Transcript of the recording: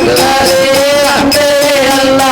அந்தரே அந்தரே அல்லா